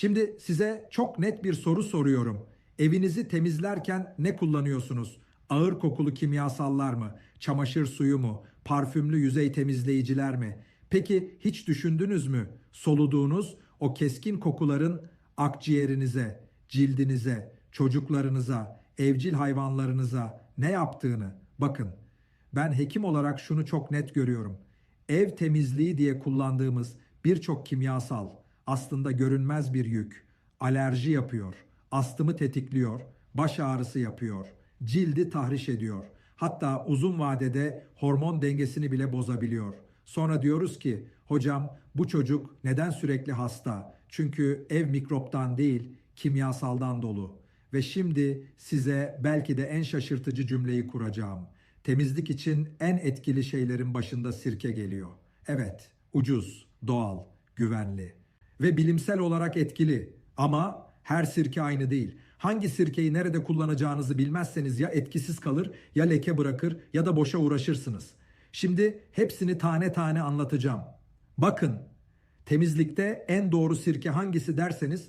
Şimdi size çok net bir soru soruyorum. Evinizi temizlerken ne kullanıyorsunuz? Ağır kokulu kimyasallar mı? Çamaşır suyu mu? Parfümlü yüzey temizleyiciler mi? Peki hiç düşündünüz mü? Soluduğunuz o keskin kokuların akciğerinize, cildinize, çocuklarınıza, evcil hayvanlarınıza ne yaptığını bakın. Ben hekim olarak şunu çok net görüyorum. Ev temizliği diye kullandığımız birçok kimyasal aslında görünmez bir yük. Alerji yapıyor, astımı tetikliyor, baş ağrısı yapıyor, cildi tahriş ediyor. Hatta uzun vadede hormon dengesini bile bozabiliyor. Sonra diyoruz ki hocam bu çocuk neden sürekli hasta? Çünkü ev mikroptan değil kimyasaldan dolu. Ve şimdi size belki de en şaşırtıcı cümleyi kuracağım. Temizlik için en etkili şeylerin başında sirke geliyor. Evet, ucuz, doğal, güvenli ve bilimsel olarak etkili. Ama her sirke aynı değil. Hangi sirkeyi nerede kullanacağınızı bilmezseniz ya etkisiz kalır ya leke bırakır ya da boşa uğraşırsınız. Şimdi hepsini tane tane anlatacağım. Bakın, temizlikte en doğru sirke hangisi derseniz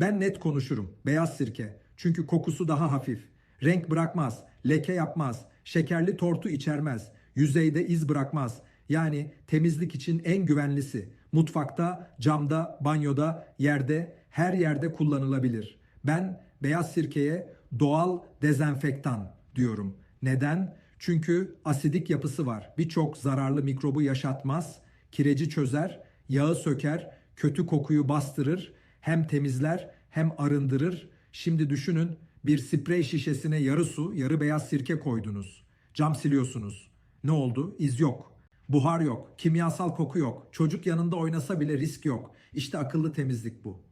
ben net konuşurum. Beyaz sirke. Çünkü kokusu daha hafif. Renk bırakmaz, leke yapmaz, şekerli tortu içermez, yüzeyde iz bırakmaz. Yani temizlik için en güvenlisi. Mutfakta, camda, banyoda, yerde, her yerde kullanılabilir. Ben beyaz sirkeye doğal dezenfektan diyorum. Neden? Çünkü asidik yapısı var. Birçok zararlı mikrobu yaşatmaz, kireci çözer, yağı söker, kötü kokuyu bastırır, hem temizler hem arındırır. Şimdi düşünün bir sprey şişesine yarı su, yarı beyaz sirke koydunuz. Cam siliyorsunuz. Ne oldu? İz yok. Buhar yok, kimyasal koku yok. Çocuk yanında oynasa bile risk yok. İşte akıllı temizlik bu.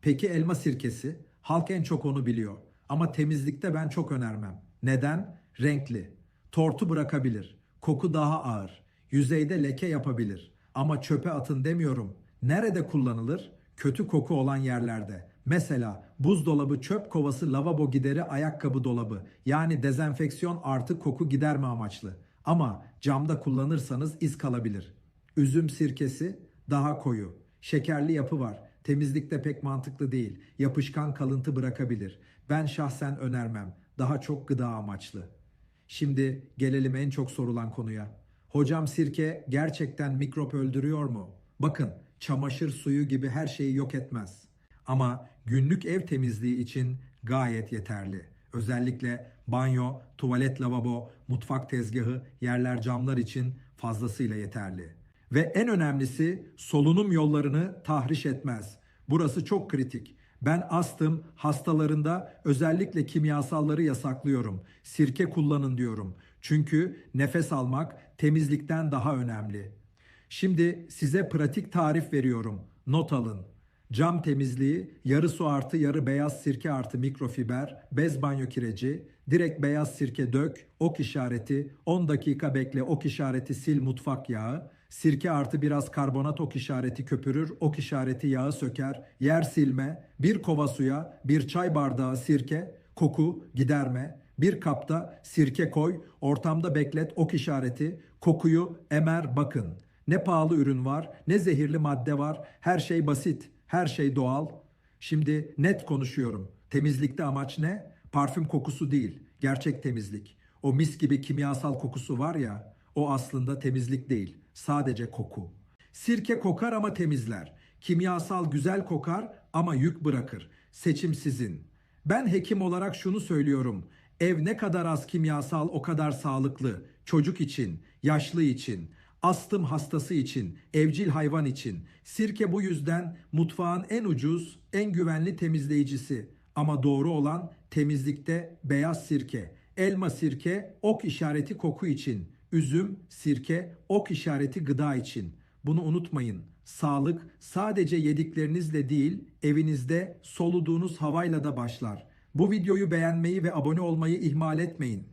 Peki elma sirkesi? Halk en çok onu biliyor. Ama temizlikte ben çok önermem. Neden? Renkli. Tortu bırakabilir. Koku daha ağır. Yüzeyde leke yapabilir. Ama çöpe atın demiyorum. Nerede kullanılır? Kötü koku olan yerlerde. Mesela buzdolabı, çöp kovası, lavabo gideri, ayakkabı dolabı. Yani dezenfeksiyon artı koku giderme amaçlı. Ama camda kullanırsanız iz kalabilir. Üzüm sirkesi daha koyu. Şekerli yapı var. Temizlikte pek mantıklı değil. Yapışkan kalıntı bırakabilir. Ben şahsen önermem. Daha çok gıda amaçlı. Şimdi gelelim en çok sorulan konuya. Hocam sirke gerçekten mikrop öldürüyor mu? Bakın çamaşır suyu gibi her şeyi yok etmez. Ama günlük ev temizliği için gayet yeterli. Özellikle banyo, tuvalet lavabo, mutfak tezgahı, yerler camlar için fazlasıyla yeterli. Ve en önemlisi solunum yollarını tahriş etmez. Burası çok kritik. Ben astım hastalarında özellikle kimyasalları yasaklıyorum. Sirke kullanın diyorum. Çünkü nefes almak temizlikten daha önemli. Şimdi size pratik tarif veriyorum. Not alın. Cam temizliği, yarı su artı yarı beyaz sirke artı mikrofiber, bez banyo kireci, direkt beyaz sirke dök, ok işareti, 10 dakika bekle ok işareti sil mutfak yağı, sirke artı biraz karbonat ok işareti köpürür, ok işareti yağı söker, yer silme, bir kova suya, bir çay bardağı sirke, koku giderme, bir kapta sirke koy, ortamda beklet ok işareti, kokuyu emer bakın. Ne pahalı ürün var, ne zehirli madde var, her şey basit. Her şey doğal. Şimdi net konuşuyorum. Temizlikte amaç ne? Parfüm kokusu değil. Gerçek temizlik. O mis gibi kimyasal kokusu var ya, o aslında temizlik değil. Sadece koku. Sirke kokar ama temizler. Kimyasal güzel kokar ama yük bırakır. Seçim sizin. Ben hekim olarak şunu söylüyorum. Ev ne kadar az kimyasal o kadar sağlıklı. Çocuk için, yaşlı için, astım hastası için, evcil hayvan için. Sirke bu yüzden mutfağın en ucuz, en güvenli temizleyicisi. Ama doğru olan temizlikte beyaz sirke, elma sirke, ok işareti koku için, üzüm, sirke, ok işareti gıda için. Bunu unutmayın. Sağlık sadece yediklerinizle değil, evinizde soluduğunuz havayla da başlar. Bu videoyu beğenmeyi ve abone olmayı ihmal etmeyin.